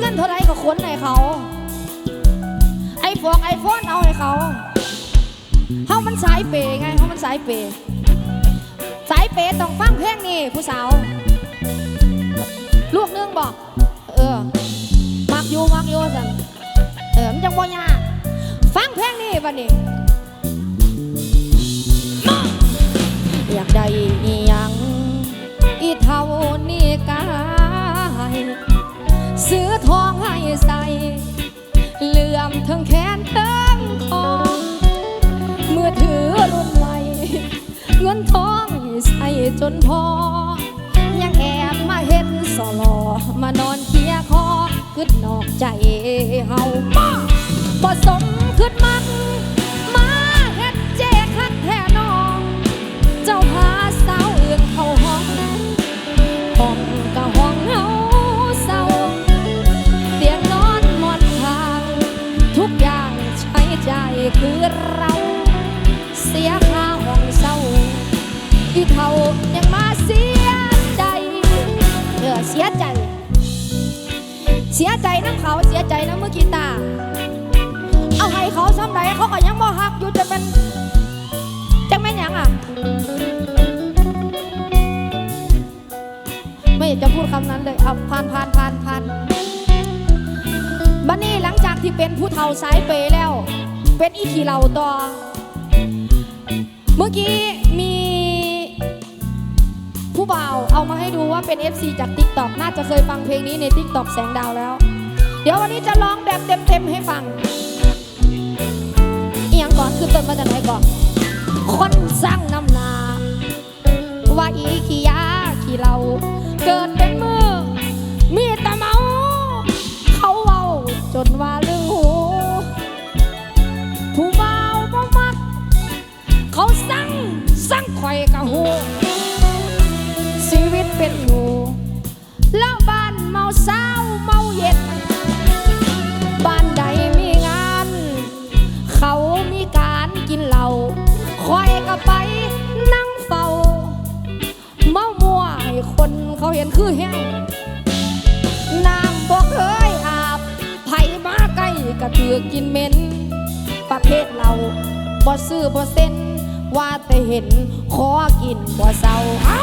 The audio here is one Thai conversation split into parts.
เงินเท่าไรก็ขนให้เขา ไอโฟนไอโฟนเอาให้เขาเฮามันสายเปย์ไงเฮามันสายเปย์สายเปย์ต้องฟังเพลงนี่ผู้สาว ลูกนึงบอก เออ มักอยู่มักอยู่สันเออ มันจังบ่ยากฟังเพลงนี่บัดนี้อยากได้อีหยังอีเท่านี้กาย ห้องให้ใส่เหลื่อมทั้งแขนทั้งคอมือถือรุ่นใหม่เงินทองใส่จนพอ ยังแอบมาเห็นสลอมานอนเคียคอขึ้นนอกใจเฮาป้าบ่สมขึ้นมัก กีตาร์เอาให้เขาซ้ำใดเขาก็ยังบ่ฮักอยู่จะเป็นจังแม่นยังอะ ไม่อยากจะพูดคำนั้นเลยเอาผ่านผ่านผ่านผ่านบันนี้หลังจากที่เป็นผู้เฒ่าสายเปยแล้ว เป็นอีขี่เหล่าต่อ เมื่อกี้มีผู้บ่าวเอามาให้ดูว่าเป็น FC จาก TikTok น่าจะเคยฟังเพลงนี้ใน TikTok แสงดาวแล้ว เดี๋ยววันนี้จะร้องแบบเต็มๆให้ฟังอียงก่อนคือต้นมาจากไหนก่อน คนสร้างน้ำหนา ว่าอีขี้ยาขี้เหลาเกิดเป็นมือ เกือกินเหม็น ประเภทเราบ่ซื้อบ่เส้น ว่าแต่เห็นขอกินบ่เศร้าเอ้า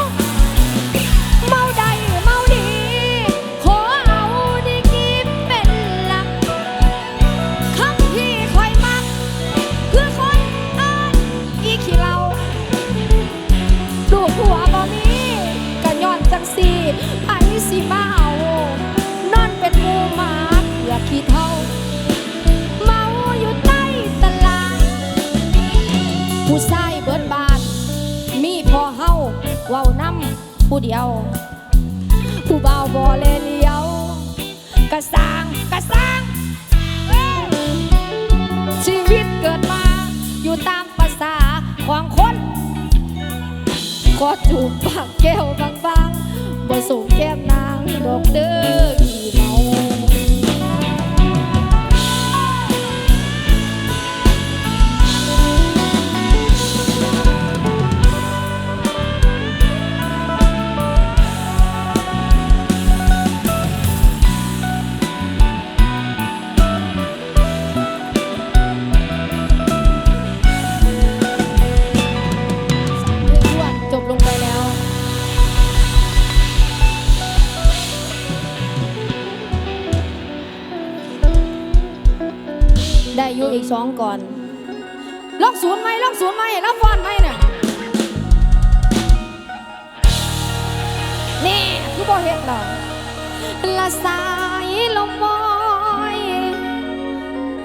ของคนขอจูบปากแก้วบางๆบ่สูงแก้มนางดอกเด้ออีเมา ได้อยู่อีกสองก่อนลอกศูนย์ไหมลอกศูนย์ไหมแล้วฟอนไหมเนี่ยนี่คือบ่เห็นหรอละสายลมมอย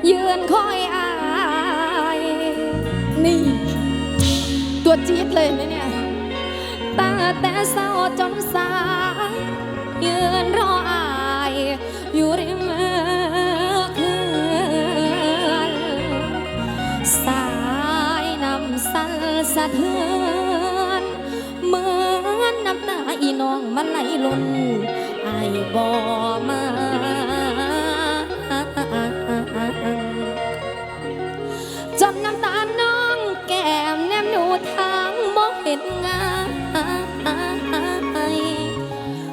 ยืนคอยอายนี่ ตัวจี๊ดเลยนะเนี่ยตั้งแต่เช้าจนสา อีน้องมาไหลล้นไอบ่อมาจนน้ำตาน้องแก้มแนมหนูทางบ่เห็นงา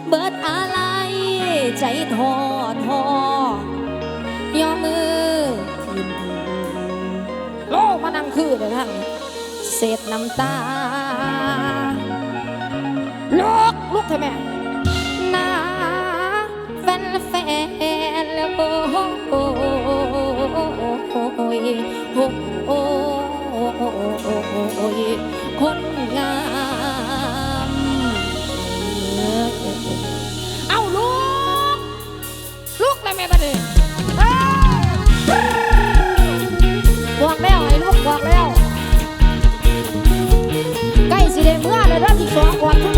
เบิดอะไรใจทอทอยอมือทีมโลกมานั่งคือเดี๋ยวนะเสร็จน้ำตา ใช่ไหมนาแฟนแฟนลโอ้โหโอ้โหโคนงามเอ้าลูก ลูกได้ไหมบ้านี่บอกแล้วไอ้ลูกบอกแล้วใกล้สิได้เมื่อแล้วเด้อที่สองก่อนทุก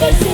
never see.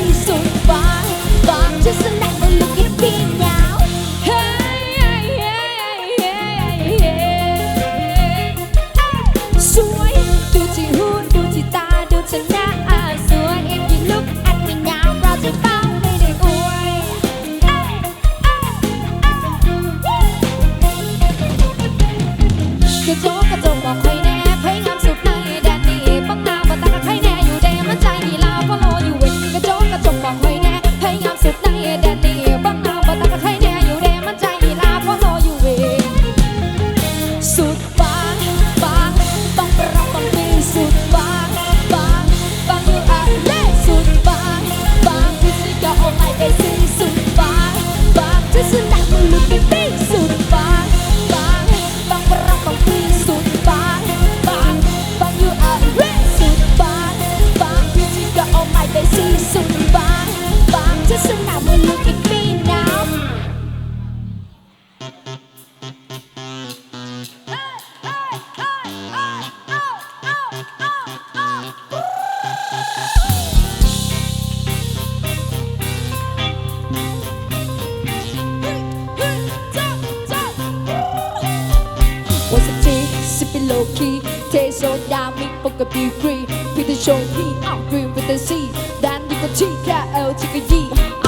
low key. Taste so down, me fuck up you free. Peter show me, I'm green with the sea. Then you can TKL, TKG.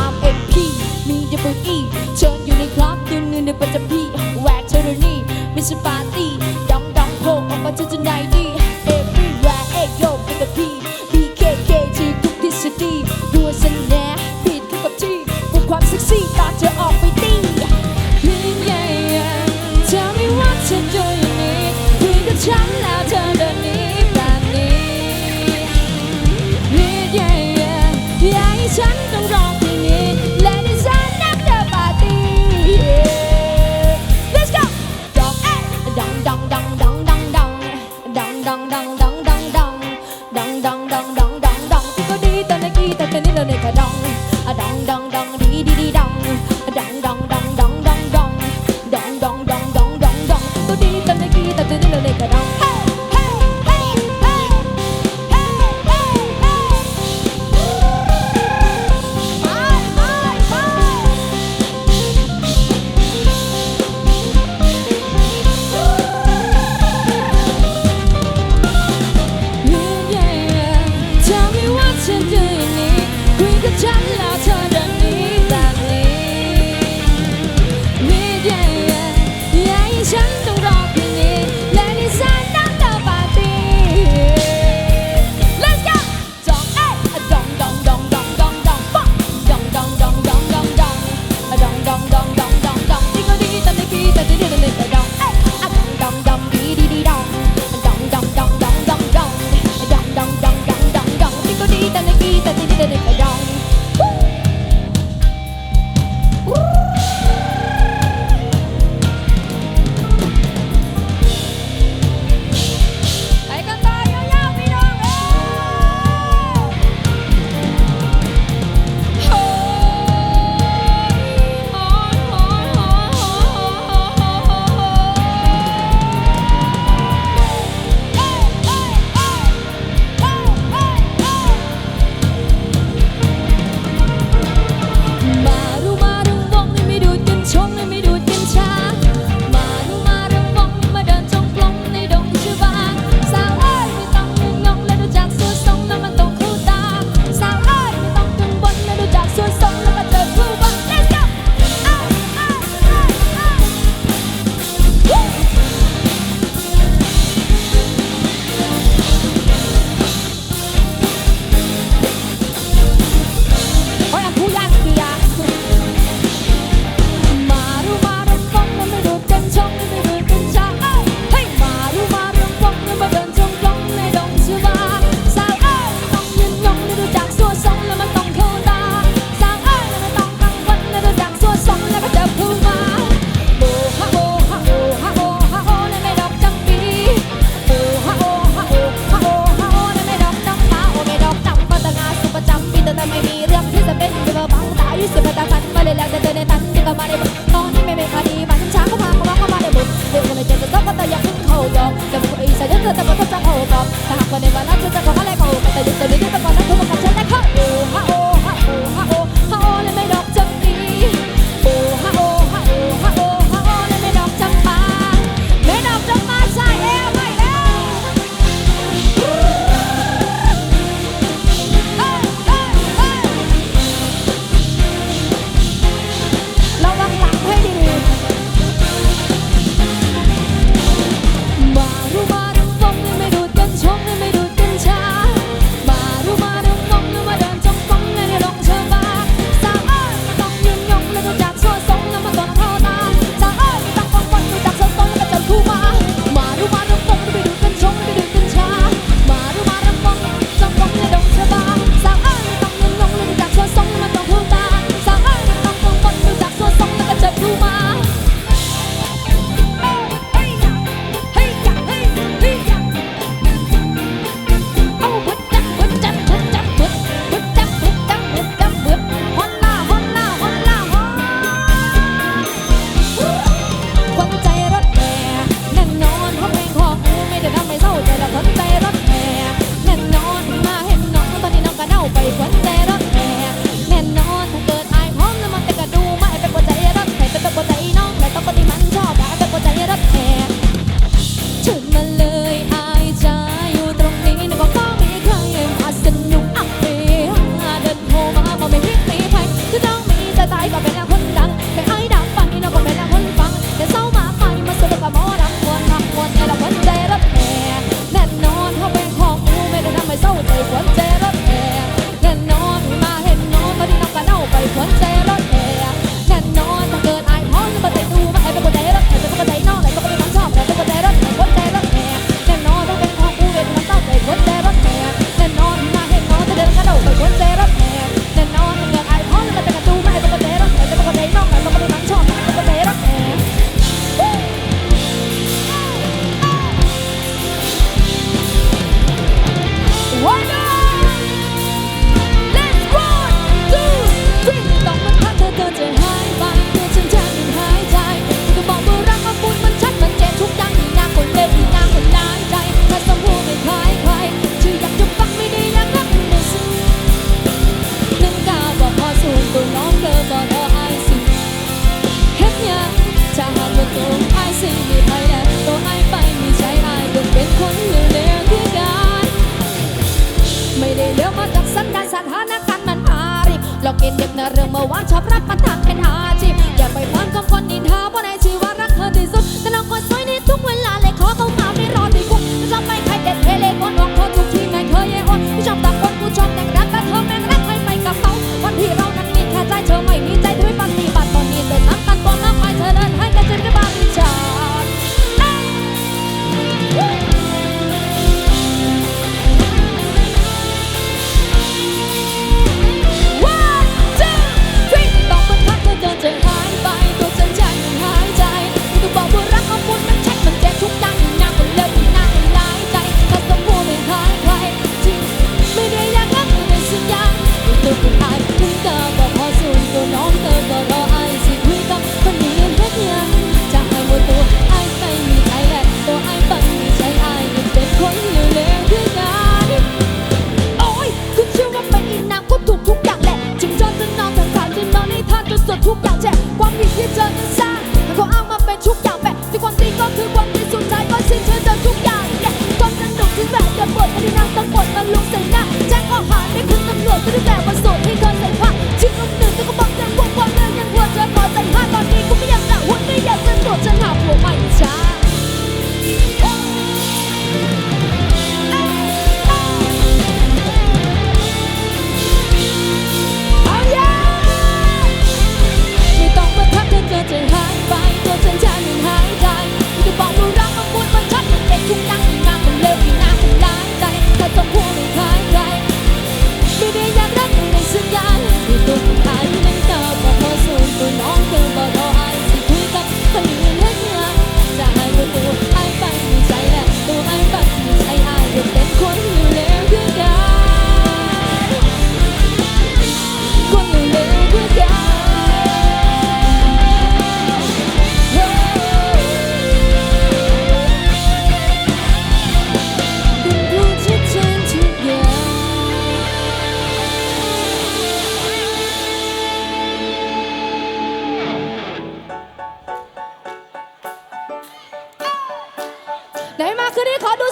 คือนนี้ขอดู